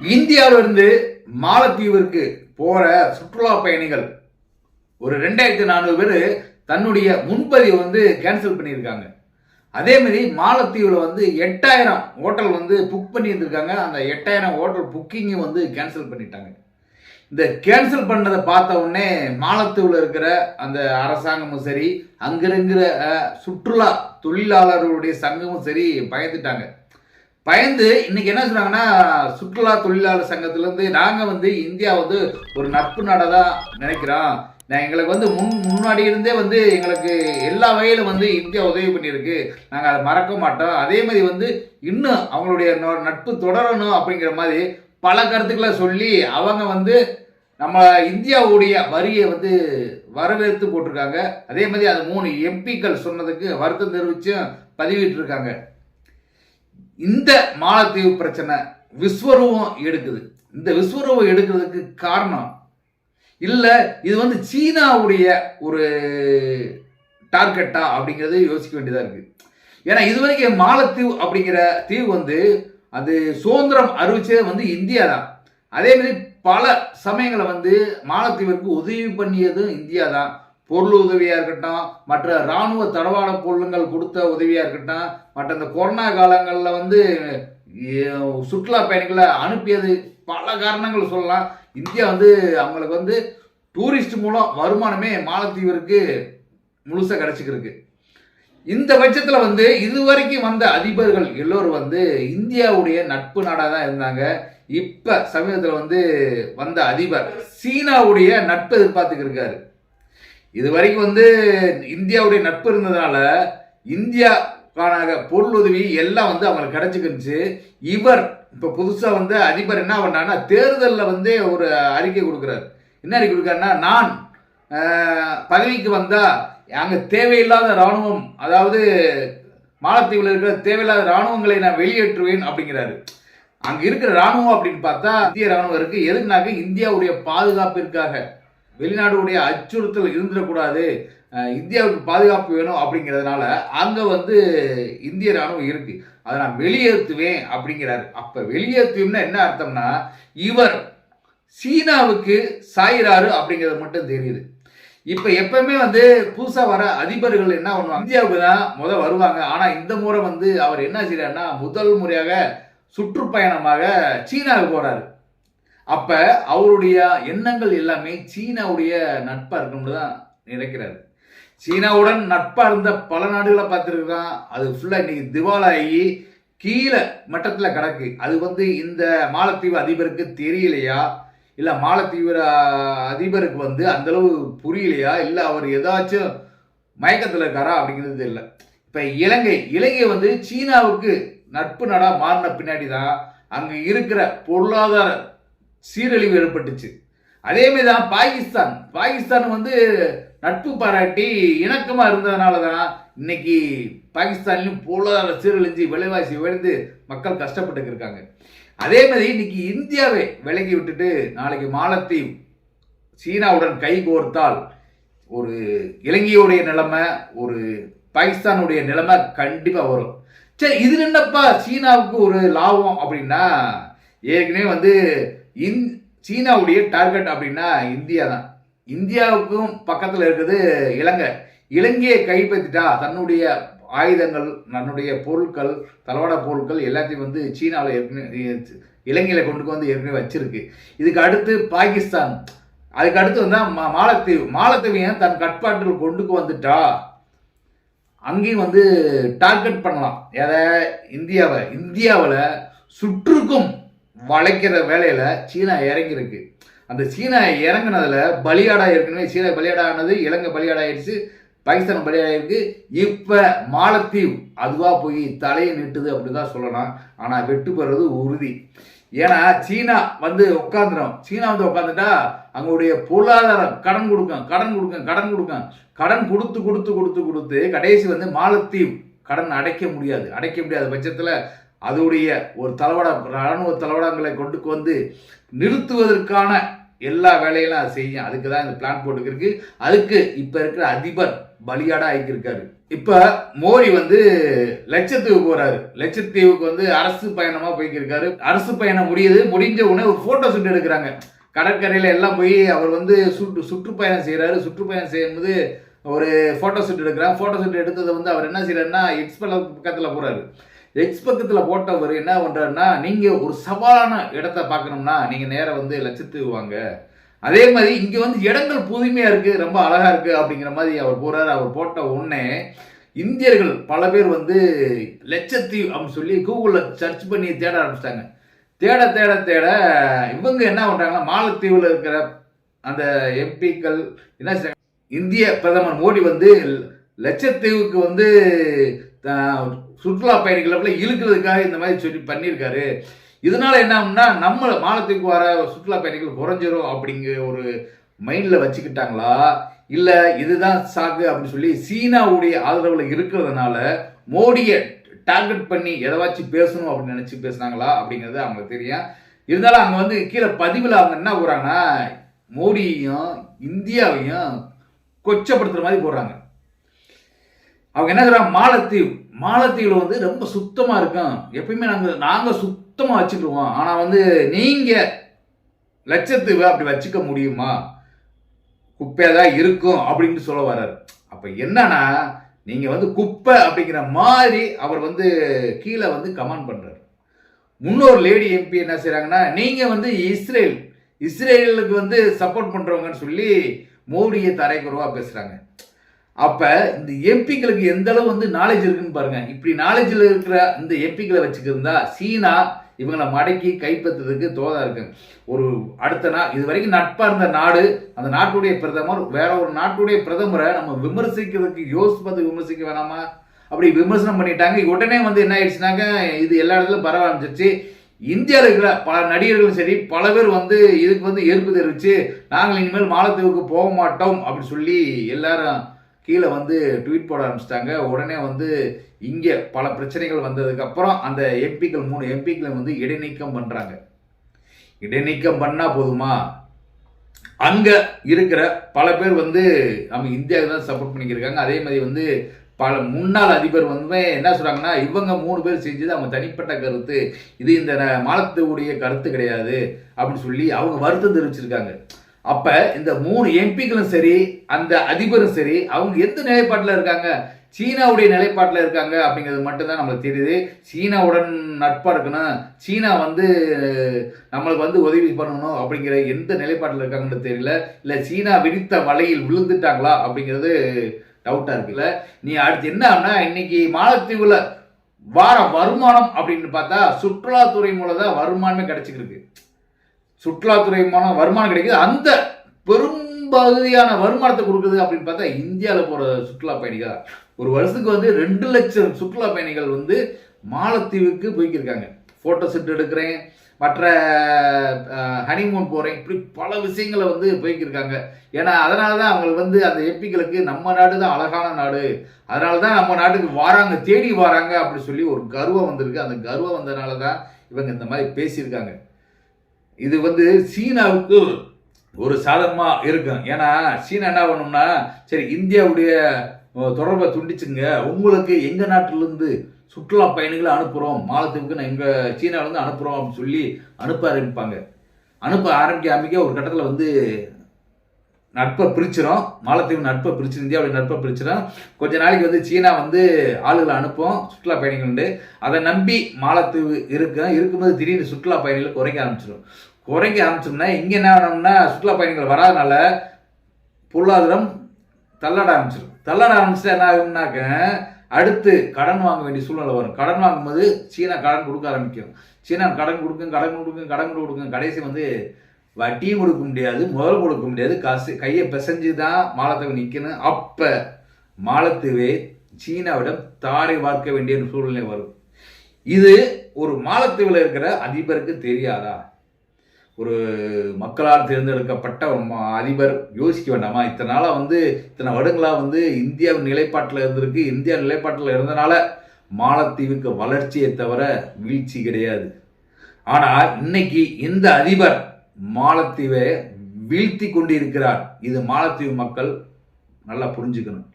இந்தியாவிலிருந்து மாலத்தீவிற்கு போற சுற்றுலா பயணிகள் ஒரு ரெண்டாயிரத்தி நானூறு பேர் தன்னுடைய முன்பதிவை வந்து கேன்சல் பண்ணியிருக்காங்க. அதே மாதிரி மாலத்தீவில் வந்து எட்டாயிரம் ஹோட்டல் வந்து புக் பண்ணியிருந்திருக்காங்க. அந்த எட்டாயிரம் ஹோட்டல் புக்கிங்கும் வந்து கேன்சல் பண்ணிட்டாங்க. இந்த கேன்சல் பண்ணதை பார்த்த உடனே மாலத்தீவில் இருக்கிற அந்த அரசாங்கமும் சரி அங்கிருங்கிற சுற்றுலா தொழிலாளர்களுடைய சங்கமும் சரி பயந்துட்டாங்க. பயந்து இன்னைக்கு என்ன சொல்றாங்கன்னா சுற்றுலா தொழிலாளர் சங்கத்திலேருந்து நாங்கள் வந்து இந்தியா வந்து ஒரு நட்பு நாடாக தான் நினைக்கிறோம். நான் எங்களுக்கு வந்து முன் முன்னாடி இருந்தே வந்து எங்களுக்கு எல்லா வகையிலும் வந்து இந்தியா உதவி பண்ணியிருக்கு. நாங்கள் அதை மறக்க மாட்டோம். அதே மாதிரி வந்து இன்னும் அவங்களுடைய நட்பு தொடரணும் அப்படிங்கிற மாதிரி பல கருத்துக்களை சொல்லி அவங்க வந்து நம்ம இந்தியாவுடைய வரியை வந்து வரவேற்று போட்டிருக்காங்க. அதே மாதிரி அது மூணு எம்பிக்கள் சொன்னதுக்கு வருத்தம் தெரிவிச்சும் பதிவிட்டிருக்காங்க. இந்த மாலத்தீவு பிரச்சனை விஸ்வரூபம் எடுக்குது. இந்த விஸ்வரூபம் எடுக்கிறதுக்கு காரணம் இல்லை இது வந்து சீனாவுடைய ஒரு டார்கெட்டா அப்படிங்கிறது யோசிக்க வேண்டியதாக இருக்கு. ஏன்னா இதுவரைக்கும் மாலத்தீவு அப்படிங்கிற தீவு வந்து அது சுதந்திரம் அறிவிச்சது வந்து இந்தியா தான். அதே மாதிரி பல சமயங்களை வந்து மாலத்தீவிற்கு உதவி பண்ணியதும் இந்தியா தான். பொருள் உதவியாக இருக்கட்டும் மற்ற இராணுவ தடவாட பொருளுங்கள் கொடுத்த உதவியாக இருக்கட்டும் மற்ற இந்த கொரோனா காலங்களில் வந்து சுற்றுலா பயணிகளை அனுப்பியது பல காரணங்கள் சொல்லலாம். இந்தியா வந்து அவங்களுக்கு வந்து டூரிஸ்ட் மூலம் வருமானமே மாலத்தீவிற்கு முழுசாக கிடச்சிக்கிருக்கு. இந்த பட்சத்தில் வந்து இதுவரைக்கும் வந்த அதிபர்கள் எல்லோரும் வந்து இந்தியாவுடைய நட்பு நாடாக தான் இருந்தாங்க. இப்போ சமீபத்தில் வந்து வந்த அதிபர் சீனாவுடைய நட்பு எதிர்பார்த்துக்கிருக்காரு இது வரைக்கும் வந்து இந்தியாவுடைய நட்பு இருந்ததுனால இந்தியாக்கான பொருள் உதவி எல்லாம் வந்து அவங்களுக்கு கிடைச்சிக்கிருந்துச்சு. இவர் இப்போ புதுசாக வந்து அதிபர் என்ன பண்ணான்னா தேர்தலில் வந்து ஒரு அறிக்கை கொடுக்குறாரு. என்ன அறிக்கை கொடுக்குறாருன்னா நான் பதவிக்கு வந்தால் அங்கே தேவையில்லாத இராணுவம் அதாவது மாலத்தீவில் இருக்கிற தேவையில்லாத இராணுவங்களை நான் வெளியேற்றுவேன் அப்படிங்கிறாரு. அங்கே இருக்கிற ராணுவம் அப்படின்னு பார்த்தா இந்திய ராணுவம் இருக்கு. எதுக்குனாக்க இந்தியாவுடைய பாதுகாப்பிற்காக. வெளிநாடுடைய அச்சுறுத்தல் இருந்துடக்கூடாது. இந்தியாவுக்கு பாதுகாப்பு வேணும் அப்படிங்கிறதுனால அங்கே வந்து இந்திய ராணுவம் இருக்குது அதை நான் வெளியேற்றுவேன் அப்படிங்கிறாரு. அப்போ வெளியேற்றுவேன்னா என்ன அர்த்தம்னா இவர் சீனாவுக்கு சாயிறாரு அப்படிங்கிறது மட்டும் தெரியுது. இப்போ எப்பவுமே வந்து புதுசாக வர அதிபர்கள் என்ன பண்ணுவாங்க இந்தியாவுக்கு தான் முதல் வருவாங்க. ஆனால் இந்த முறை வந்து அவர் என்ன செய்யறாருன்னா முதல் முறையாக சுற்றுப்பயணமாக சீனாவுக்கு போகிறாரு அப்ப அவருடைய எண்ணங்கள் எல்லாமே சீனாவுடைய நட்பா இருக்கணும்னு தான் நினைக்கிறாரு. சீனாவுடன் நட்பா இருந்த பல நாடுகளை பார்த்துருக்கான் அது ஃபுல்லா இன்னைக்கு திவாலாகி கீழே மட்டத்தில் கிடக்கு. அது வந்து இந்த மாலத்தீவு அதிபருக்கு தெரியலையா? இல்லை மாலத்தீவு அதிபருக்கு வந்து அந்தளவு புரியலையா? இல்லை அவர் ஏதாச்சும் மயக்கத்தில் இருக்காரா அப்படிங்கிறது இல்லை இப்போ இலங்கை இலங்கை வந்து சீனாவுக்கு நட்பு நாடாக மாறின பின்னாடி தான் அங்கே இருக்கிற பொருளாதார சீரழிவு ஏற்பட்டுச்சு. அதே தான் பாகிஸ்தான். பாகிஸ்தான் வந்து நட்பு பாராட்டி இணக்கமாக இருந்ததுனால தான் இன்னைக்கு பாகிஸ்தான்லையும் பொருளாதார சீரழிஞ்சு விலைவாசி உயர்ந்து மக்கள் கஷ்டப்பட்டு இருக்காங்க. அதே மாதிரி இன்னைக்கு இந்தியாவை விலகி விட்டுட்டு நாளைக்கு மாலத்தீவு சீனாவுடன் கை கோர்த்தால் ஒரு இலங்கையுடைய நிலைமை ஒரு பாகிஸ்தானுடைய நிலைமை கண்டிப்பாக வரும். சரி இது என்னப்பா சீனாவுக்கு ஒரு லாபம் அப்படின்னா ஏற்கனவே வந்து இந் சீனாவுடைய டார்கெட் அப்படின்னா இந்தியா தான் இந்தியாவுக்கும் பக்கத்தில் இருக்குது இலங்கை. இலங்கையை கைப்பற்றிட்டா தன்னுடைய ஆயுதங்கள் தன்னுடைய பொருட்கள் தளவாட பொருட்கள் எல்லாத்தையும் வந்து சீனாவில் ஏற்கனவே இலங்கையில் கொண்டு வந்து ஏற்கனவே வச்சிருக்கு. இதுக்கு அடுத்து பாகிஸ்தான். அதுக்கு அடுத்து வந்து மா- மாலத்தீவு. மாலத்தீவையும் தன் கட்பாட்டில் கொண்டுக்கு வந்துட்டா? அங்கேயும் வந்து டார்கெட் பண்ணலாம். எதை? இந்தியாவை. இந்தியாவில் சுற்றுக்கும் வளைக்கிற வேலையில் சீனா இறங்கியிருக்கு. அந்த சீனா இறங்கினதில் பலியாடா ஏற்கனவே சீனா பலியாடா ஆனது இலங்கை பலியாடாயிடுச்சு பாகிஸ்தான் பலியாடாயிருக்கு. இப்போ மாலத்தீவ் அதுவாக போய் தலையை நிட்டுது அப்படி தான் சொல்லலாம். ஆனால் வெட்டு பெறுறது உறுதி. ஏன்னா சீனா வந்து உட்காந்துரும் சீனா வந்து உட்காந்துட்டா அவங்களுடைய பொருளாதாரம் கடன் கொடுக்கும் கடன் கொடுக்கும் கடன் கொடுக்கும். கடன் கொடுத்து கொடுத்து கொடுத்து கொடுத்து கடைசி வந்து மாலத்தீவ் கடன் அடைக்க முடியாது. அடைக்க முடியாத பட்சத்தில் அதோடைய ஒரு தளவாட இராணுவ தளவடங்களை கொண்டுக்கு வந்து நிறுத்துவதற்கான எல்லா வேலையெல்லாம் அது செய்யும். அதுக்கு தான் இந்த பிளான் போட்டுக்கிருக்கு. அதுக்கு இப்போ இருக்கிற அதிபர் பலியாடா ஆகியிருக்காரு. இப்போ மோடி வந்து லட்சத்தீவு போறாரு. லட்சத்தீவுக்கு வந்து அரசு பயணமாக போய்க்கிருக்காரு. அரசு பயணம் முடியுது. முடிஞ்ச உடனே ஒரு ஃபோட்டோ ஷூட் எடுக்கிறாங்க. கடற்கரையில் எல்லாம் போய் அவர் வந்து சுற்று சுற்றுப்பயணம் செய்கிறாரு சுற்றுப்பயணம் செய்யும்போது ஒரு ஃபோட்டோ ஷூட் எடுக்கிறாங்க. ஃபோட்டோ ஷூட் எடுத்ததை வந்து அவர் என்ன செய்யறாருன்னா எக்ஸ் பக்கத்தில் போகிறாரு எக்ஸ் பக்கத்தில் போட்டவர் என்ன பண்ணுறாருன்னா நீங்கள் ஒரு சவாலான இடத்த பார்க்கணும்னா நீங்கள் நேராக வந்து லட்சத்தீவு வாங்க. அதே மாதிரி இங்கே வந்து இடங்கள் புதுமையாக இருக்குது ரொம்ப அழகாக இருக்குது அப்படிங்கிற மாதிரி அவர் போகிறார் அவர் போட்ட உடனே இந்தியர்கள் பல பேர் வந்து லட்சத்தீவு அப்படின்னு சொல்லி கூகுளில் சர்ச் பண்ணி தேட ஆரம்பிச்சிட்டாங்க. தேட தேட தேட இவங்க என்ன பண்ணுறாங்கன்னா மாலத்தீவில் இருக்கிற அந்த எம்பிக்கள் என்ன செய்றாங்க? இந்திய பிரதமர் மோடி வந்து லட்சத்தீவுக்கு வந்து சுற்றுலா பயணிகளை இழுக்கிறதுக்காக இந்த மாதிரி சொல்லி பண்ணியிருக்காரு. இதனால என்ன ஆகும்னா நம்ம மாலத்தீவுக்கு வர சுற்றுலா பயணிகள் குறைஞ்சிரும் அப்படிங்கிற ஒரு மைண்டில் வச்சுக்கிட்டாங்களா? இல்லை இதுதான் சாக்கு அப்படின்னு சொல்லி சீனாவுடைய ஆதரவில் இருக்கிறதுனால மோடியை டார்கெட் பண்ணி எதவாச்சும் பேசணும் அப்படின்னு நினச்சி பேசுனாங்களா அப்படிங்கிறது அவங்களுக்கு தெரியும். இருந்தாலும் அவங்க வந்து கீழே பதிவில் அவங்க என்ன போகிறாங்கன்னா மோடியையும் இந்தியாவையும் கொச்சப்படுத்துகிற மாதிரி போடுறாங்க. அவங்க என்ன சொல்கிறாங்க மாலத்தீவு. மாலத்தீவில் வந்து ரொம்ப சுத்தமாக இருக்கும் எப்பயுமே நாங்கள் நாங்கள் சுத்தமாக வச்சுக்கிடுவோம் ஆனால் வந்து நீங்கள் லட்சத்தீவு அப்படி வச்சுக்க முடியுமா? குப்பையாக தான் இருக்கும் அப்படின்னு சொல்ல வர்றாரு. அப்போ என்னன்னா நீங்கள் வந்து குப்பை அப்படிங்கிற மாதிரி அவர் வந்து கீழே வந்து கமெண்ட் பண்ணுறாரு முன்னோர் லேடி எம்பி என்ன செய்கிறாங்கன்னா நீங்கள் வந்து இஸ்ரேல் இஸ்ரேலுக்கு வந்து சப்போர்ட் பண்ணுறவங்கன்னு சொல்லி மோடியை தரைக்குறவா பேசுகிறாங்க அப்ப இந்த எம்பிக்களுக்கு எந்த அளவு வந்து நாலேஜ் இருக்குன்னு பாருங்க. இப்படி நாலேஜில் இருக்கிற இந்த எம்பிக்களை வச்சுக்கிருந்தா சீனா இவங்களை மடக்கி கைப்பற்றுறதுக்கு தோதா இருக்கு. ஒரு அடுத்த நாள் இது வரைக்கும் நட்பா இருந்த நாடு அந்த நாட்டுடைய பிரதமர் வேற ஒரு நாட்டுடைய பிரதமரை நம்ம விமர்சிக்கிறதுக்கு யோசிச்சு பார்த்து விமர்சிக்க வேணாமா? அப்படி விமர்சனம் பண்ணிட்டாங்க. உடனே வந்து என்ன ஆயிடுச்சுனாக்க இது எல்லா இடத்துலயும் பரவ ஆரம்பிச்சிருச்சு. இந்தியாவில் இருக்கிற பல நடிகர்களும் சரி பல பேர் வந்து இதுக்கு வந்து எதிர்ப்பு தெரிவிச்சு நாங்கள் இனிமேல் மாலத்தீவுக்கு போக மாட்டோம் அப்படின்னு சொல்லி எல்லாரும் கீழே வந்து ட்வீட் போட ஆரம்பிச்சிட்டாங்க. உடனே வந்து இங்கே பல பிரச்சனைகள் வந்ததுக்கப்புறம் அந்த எம்பிக்கள் மூணு எம்பிக்களை வந்து இடைநீக்கம் பண்ணுறாங்க இடைநீக்கம் பண்ணால் போதுமா? அங்கே இருக்கிற பல பேர் வந்து நம்ம இந்தியாவுக்கு தான் சப்போர்ட் பண்ணிக்கிருக்காங்க. அதே மாதிரி வந்து பல முன்னாள் அதிபர் வந்து என்ன சொல்கிறாங்கன்னா இவங்க மூணு பேர் செஞ்சது அவங்க தனிப்பட்ட கருத்து. இது இந்த மாலத்துடைய கருத்து கிடையாது அப்படின்னு சொல்லி அவங்க வருத்தம் தெரிவிச்சிருக்காங்க. அப்ப இந்த மூணு எம்பிக்களும் சரி அந்த அதிபரும் சரி அவங்க எந்த நிலைப்பாட்டில் இருக்காங்க? சீனாவுடைய நிலைப்பாட்டில் இருக்காங்க அப்படிங்கிறது மட்டும்தான் நம்மளுக்கு தெரியுது. சீனாவுடன் நட்பாக இருக்கணும். சீனா வந்து நம்மளுக்கு வந்து உதவி பண்ணணும் அப்படிங்கிற எந்த நிலைப்பாட்டில் இருக்காங்கன்னு தெரியல. இல்லை சீனா விரித்த வலையில் விழுந்துட்டாங்களா அப்படிங்கிறது டவுட்டாக இருக்குல்ல நீ அடுத்து என்ன இன்னைக்கு மாலத்தீவில் வார வருமானம் அப்படின்னு பார்த்தா சுற்றுலாத்துறை மூலம் தான் வருமானமே கிடச்சிக்கிருக்கு சுற்றுலாத்துறை மூலம் வருமானம் கிடைக்குது. அந்த பெரும்பகுதியான வருமானத்தை கொடுக்குது அப்படின்னு பார்த்தா இந்தியாவில் போகிற சுற்றுலா பயணிகள். ஒரு வருஷத்துக்கு வந்து ரெண்டு லட்சம் சுற்றுலா பயணிகள் வந்து மாலத்தீவுக்கு போய்க்கிருக்காங்க. ஃபோட்டோ செட் எடுக்கிறேன் மற்ற ஹனிமூன் போகிறேன் இப்படி பல விஷயங்களை வந்து போய்க்கிருக்காங்க. ஏன்னா அதனால தான் அவங்களுக்கு வந்து அந்த எப்பிகளுக்கு நம்ம நாடு தான் அழகான நாடு. அதனால தான் நம்ம நாட்டுக்கு வராங்க தேடி வராங்க அப்படி சொல்லி ஒரு கர்வம் வந்திருக்கு. அந்த கர்வம் வந்ததுனால தான் இவங்க இந்த மாதிரி பேசியிருக்காங்க. இது வந்து சீனாவுக்கு ஒரு சாதகமாக இருக்கும் ஏன்னா சீனா என்ன பண்ணும்னா சரி இந்தியாவுடைய தொடர்பை துண்டிச்சுங்க. உங்களுக்கு எங்கள் நாட்டிலேருந்து சுற்றுலா பயணிகளை அனுப்புகிறோம் மாலத்தீவுக்கு நான் எங்கள் சீனாவிலேருந்து அனுப்புகிறோம் அப்படின்னு சொல்லி அனுப்ப ஆரம்பிப்பாங்க. அனுப்ப ஆரம்பிக்க ஆரம்பிக்க ஒரு கட்டத்தில் வந்து நட்பை பிரிச்சிடும் மாலத்தீவு நட்பை பிரிச்சு இந்தியாவுடைய நட்பை பிரிச்சிடும் கொஞ்ச நாளைக்கு வந்து சீனா வந்து ஆளுகளை அனுப்பும். சுற்றுலா பயணிகள் உண்டு. அதை நம்பி மாலத்தீவு இருக்கும். இருக்கும்போது திடீர்னு சுற்றுலா பயணிகள் குறைக்க ஆரம்பிச்சிடும் குறைக்க ஆரம்பிச்சோம்னா இங்கே என்ன ஆகணும்னா சுற்றுலா பயணிகள் வராதனால பொருளாதாரம் தள்ளாட ஆரம்பிச்சிடும் தள்ளாட ஆரம்பிச்சுட்டா என்ன ஆகும்னாக்க அடுத்து கடன் வாங்க வேண்டிய சூழ்நிலை வரும். கடன் வாங்கும்போது சீனா கடன் கொடுக்க ஆரம்பிக்கும். சீனா கடன் கொடுக்கும் கடன் கொடுக்கும் கடன் கொடுக்கும். கடைசி வந்து வட்டியும் கொடுக்க முடியாது முதல் கொடுக்க முடியாது. காசு கையை பிசைஞ்சு தான் மாலத்தை நிற்கணும் அப்போ மாலத்தீவே சீனாவிடம் தாரை பார்க்க வேண்டிய ஒரு சூழ்நிலை வரும். இது ஒரு மாலத்தீவில் இருக்கிற அதிபருக்கு தெரியாதா? ஒரு மக்களால் தேர்ந்தெடுக்கப்பட்ட அதிபர் யோசிக்க வேண்டாமா? இத்தனை நாளாக வந்து இத்தனை வருடங்களாக வந்து இந்தியாவின் நிலைப்பாட்டில் இருந்திருக்கு. இந்தியா நிலைப்பாட்டில் இருந்தனால மாலத்தீவுக்கு வளர்ச்சியை தவிர வீழ்ச்சி கிடையாது. ஆனால் இன்னைக்கு இந்த அதிபர் மாலத்தீவை வீழ்த்தி கொண்டிருக்கிறார். இது மாலத்தீவு மக்கள் நல்லா புரிஞ்சுக்கணும்.